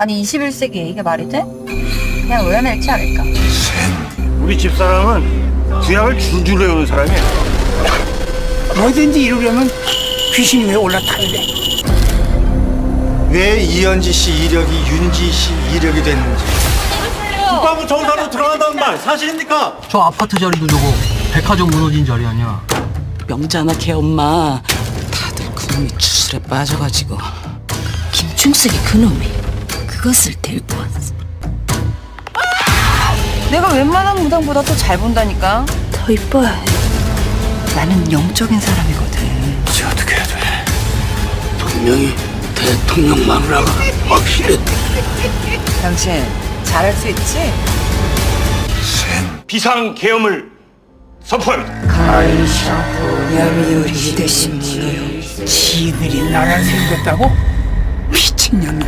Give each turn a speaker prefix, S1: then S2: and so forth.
S1: 아니 21세기에 이게 말이 돼? 그냥 외워낼지 않을까?
S2: 우리 집사람은 주약을 줄줄 외우는 사람이야.
S3: 뭐든지 이루려면 귀신이 왜 올라타야 돼?
S4: 왜 이현지 씨 이력이 윤지 씨 이력이 됐는지
S2: 국방부 정사로 들어간다는 말 사실입니까?
S5: 저 아파트 자리도 저거 백화점 무너진 자리 아니야.
S6: 명자나 걔 엄마 다들 그놈이 주술에 빠져가지고
S7: 김충석이 그놈이 그것을 데리고 왔어.
S1: 내가 웬만한 무당보다 더 잘 본다니까.
S7: 더 이뻐야 해. 나는 영적인 사람이거든.
S3: 이제 어떻게 해야 돼? 분명히 대통령 마누라가 확실해.
S1: 당신 잘할 수 있지?
S2: 비상 계엄을 선포합니다.
S7: 야미요리 대신 문어요.
S3: 지들이 나라를 세우겠다고? 미친년들.